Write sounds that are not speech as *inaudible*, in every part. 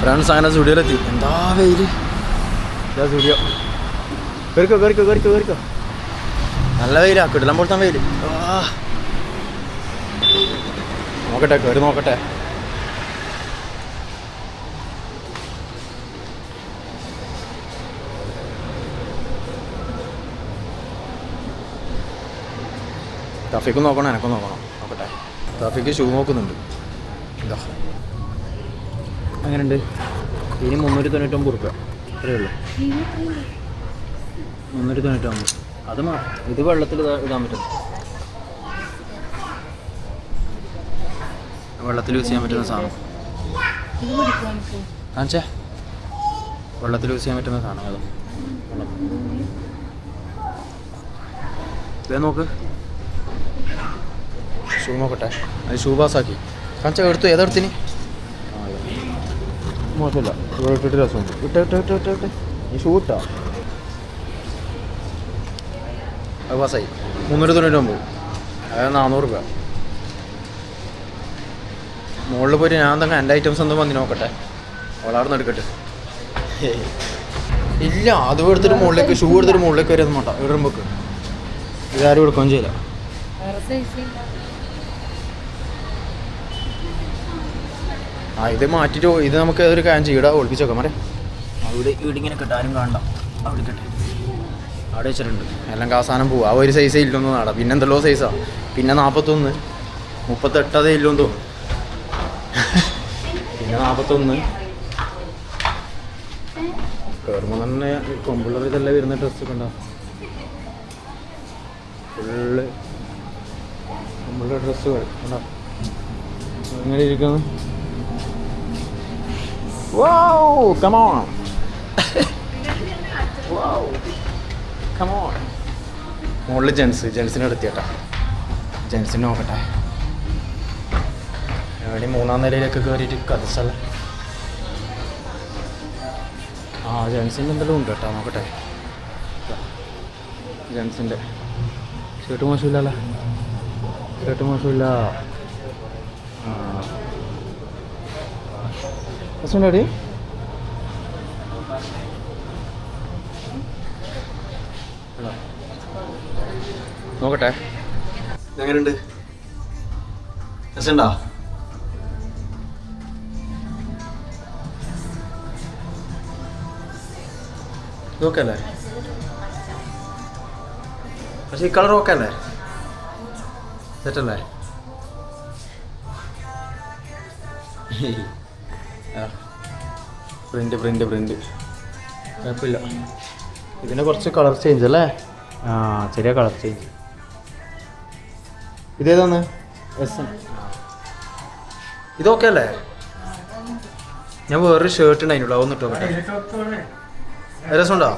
Friends അങ്ങനെ സ്റ്റുഡിയോയിലെത്തി. എന്താ വെയിൽ? ഇതാ സ്റ്റുഡിയോ. കയറിക്കോ കയറിക്കോ കയറിക്കോ കയറിക്കോ നല്ല വെയിലാ കിടലം പൊടുത്താൻ വെയിൽ. നോക്കട്ടെ കയറി നോക്കട്ടെ. ട്രാഫിക്ക് നോക്കണം എനക്കും നോക്കണം. നോക്കട്ടെ. ട്രാഫിക്ക് ഷൂ നോക്കുന്നുണ്ട്. ഇതാ. അങ്ങനെയുണ്ട്. ഇനി മുന്നൂറ്റി തൊണ്ണൂറ്റൊമ്പത് റുപ്യ അത്രേ ഉള്ളൂ. മുന്നൂറ്റി തൊണ്ണൂറ്റൊമ്പത്. അത് ഇത് വെള്ളത്തിൽ ഇടാൻ പറ്റും. വെള്ളത്തിൽ യൂസ് ചെയ്യാൻ പറ്റുന്ന സാധനം. വെള്ളത്തിൽ യൂസ് ചെയ്യാൻ പറ്റുന്ന സാധനം അത്. ഇതേ നോക്ക്. ഷൂ നോക്കട്ടെ. അത് ഷൂ പാസ്സാക്കി. കാണിച്ച എടുത്തു? ഏതെടുത്തിന് മോശമില്ല ഇവിടെ ഇട്ടിട്ട് രസമുണ്ട് ഇട്ട് ഇട്ട് ഇട്ട് ഇട്ട് ഇട്ട്. ഈ ഷൂട്ടാ അത് പാസ്സായി മുന്നൂറ്റി തൊണ്ണൂറ്റൊമ്പത് അതായത് നാനൂറ് രൂപ. മുകളിൽ പോയിട്ട് ഞാൻ തന്നെ എന്റെ ഐറ്റംസ് എന്തും വന്ന് നോക്കട്ടെ. വളർന്ന് എടുക്കട്ടെ. ഇല്ല അത് എടുത്തിട്ട് മുകളിലേക്ക് ഷൂ എടുത്തിട്ട് മുകളിലേക്ക് വരെ ഒന്നും വേണ്ട ഇടുമ്പോക്ക് ഇതാരും എടുക്കുകയും ചെയ്യില്ല. ആ ഇത് മാറ്റിട്ട് ഇത് നമുക്ക് ഒരു കാര്യം ചെയ്യടാ ഒളിപ്പിച്ച് വെക്കാം മരെ അവിടെ ഇവിടെ ഇങ്ങനെ കിട്ടാനും കാണണ്ട. അവിടെ കിട്ടും. അവിടെ വെച്ചിട്ടുണ്ട്. എല്ലാം കാസാനം പോവാ. ആ ഒരു സൈസേ ഇല്ലെന്ന് നാടാ പിന്നെ എന്തെല്ലോ സൈസാ പിന്നെ നാൽപ്പത്തൊന്ന് മുപ്പത്തെട്ടതേ ഇല്ലെന്ന് തോന്നുന്നു. *laughs* പിന്നെ നാൽപ്പത്തൊന്ന് കയറുമ്പോൾ തന്നെ കൊമ്പുള്ളവർ ഇതെല്ലാം വരുന്ന ഡ്രസ്സൊക്കെ ഉണ്ടാവും ഫുള്ള് കൊമ്പുള്ള ഡ്രസ്സുകൾ ഉണ്ടാവും എങ്ങനെ ഇരിക്കുന്നു. Wow, come on. Come on. മുകളിൽ ജെൻസ് ജെൻസിനെ എടുത്തിട്ടാ ജെൻസിനെ നോക്കട്ടെ. എവിടെ മൂന്നാം നിലയിലൊക്കെ കയറിയിട്ട് കഥസ്ഥല? ആ ജെൻസിന്റെ എന്തെങ്കിലും ഉണ്ട് കേട്ടോ നോക്കട്ടെ ജെൻസിന്റെ ഷർട്ട് മോശമില്ലല്ലോ? ഷർട്ട് മോശമില്ല. ആ രസമുണ്ടോടി നോക്കട്ടെ. എങ്ങനെയുണ്ട്? രസമുണ്ടോ? നോക്കല്ലേ പക്ഷേ ഈ കളർ ഓക്കെ അല്ലേ? സെറ്റല്ലേ? പ്രിന്റ് പ്രിന്റ് പ്രിന്റ് കുഴപ്പമില്ല. ഇതിന് കുറച്ച് കളർ ചേഞ്ച് അല്ലേ? ആ ചെറിയ കളർ ചേഞ്ച് ഇതേതാണ്? എസ് എൻ ഇതൊക്കെ അല്ലേ? ഞാൻ വേറൊരു ഷർട്ട് ഉണ്ടായിരുന്നു ഒന്ന് ഇട്ടോ രസമുണ്ടോ?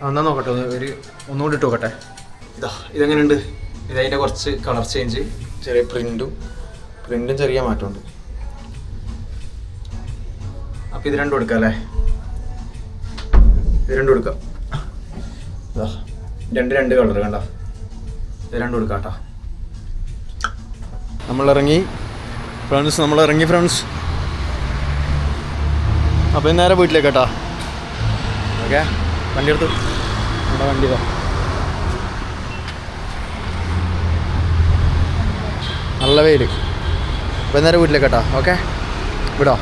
ഉണ്ടോ എന്നാ നോക്കട്ടെ ഒന്ന് ഒരു ഒന്നുകൂടി ഇട്ട് നോക്കട്ടെ. ഇതാ ഇതെങ്ങനെയുണ്ട്? ഇതതിന്റെ കുറച്ച് കളർ ചേഞ്ച് ചെറിയ പ്രിന്റും പ്രിന്റും ചെറിയ മാറ്റമുണ്ട്. അപ്പം ഇത് രണ്ടും എടുക്കാം അല്ലേ? ഇത് രണ്ടും എടുക്കാം. രണ്ട് രണ്ട് കളർ കണ്ട? ഇത് രണ്ടും എടുക്കാം നമ്മൾ ഇറങ്ങി ഫ്രണ്ട്സ് നമ്മൾ ഇറങ്ങി ഫ്രണ്ട്സ് അപ്പോൾ നേരെ വീട്ടിലേക്ക് കേട്ടോ. ഓക്കെ? വണ്ടി എടുത്തു നമ്മുടെ വണ്ടി നല്ല വെയിൽ അപ്പം നേരെ വീട്ടിലേക്ക് കേട്ടോ. ഓക്കെ? വിടാം.